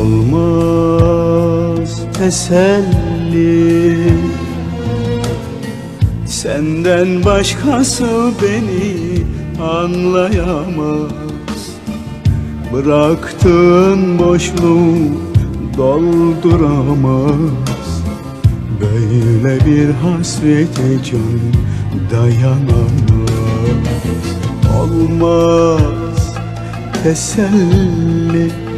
olmaz teselli. Senden başkası beni anlayamaz. Bıraktığın boşluğu dolduramaz. Böyle bir hasrete can dayanamaz. Olmaz teselli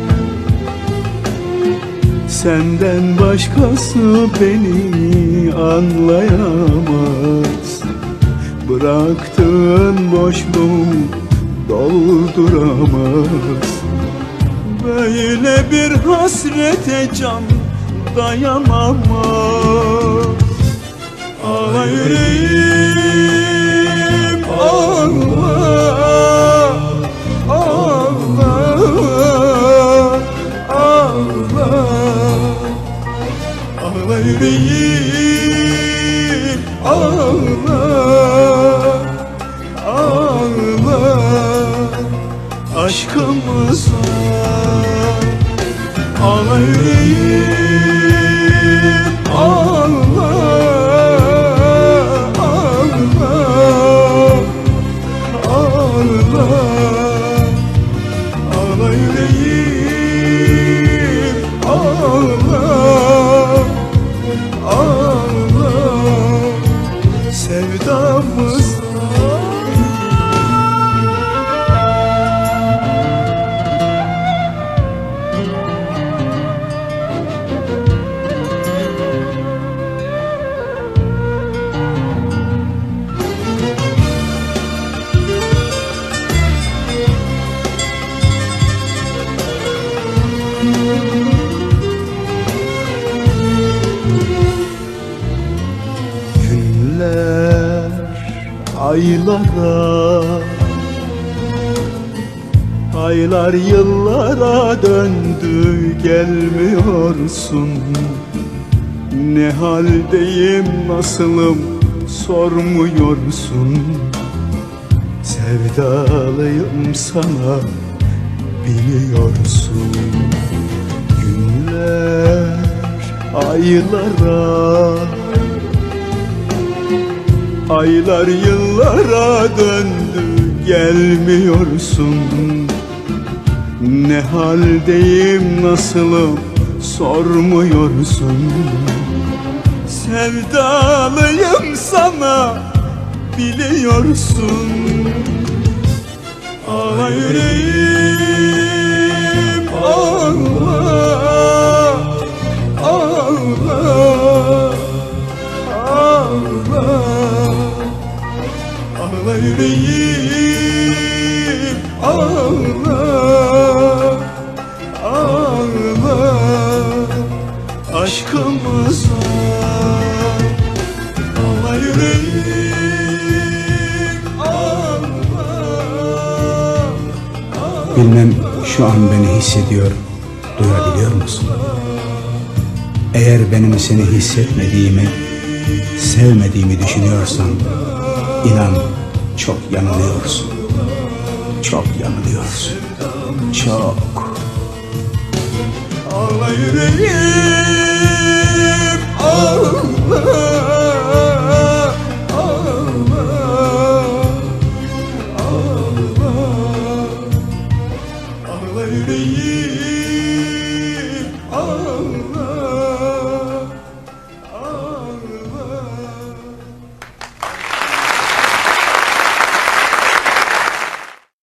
Senden başkası beni anlayamaz. Bıraktığın boşluğu dolduramaz. Böyle bir hasrete can dayanamaz Ağla yüreğim Ağla yüreğim Ağla Ağla. Aşkımıza Ağla yüreğim Ağla Günler aylara Aylar yıllara döndü gelmiyorsun. Ne haldeyim nasılım sormuyorsun. Sevdalıyım sana biliyorsun. Günler aylara Aylar yıllara döndü gelmiyorsun. Ne haldeyim nasılım sormuyorsun. Sevdalıyım sana biliyorsun. Ağla yüreğim Ağla yüreğim Ağla Ağla Aşkımıza Ağla yüreğim Bilmem şu an beni hissediyor, duyabiliyor musun? Eğer benim seni hissetmediğimi, sevmediğimi düşünüyorsan, inan çok yanılıyorsun. Çok yanılıyorsun. Çok. Ağla yüreğim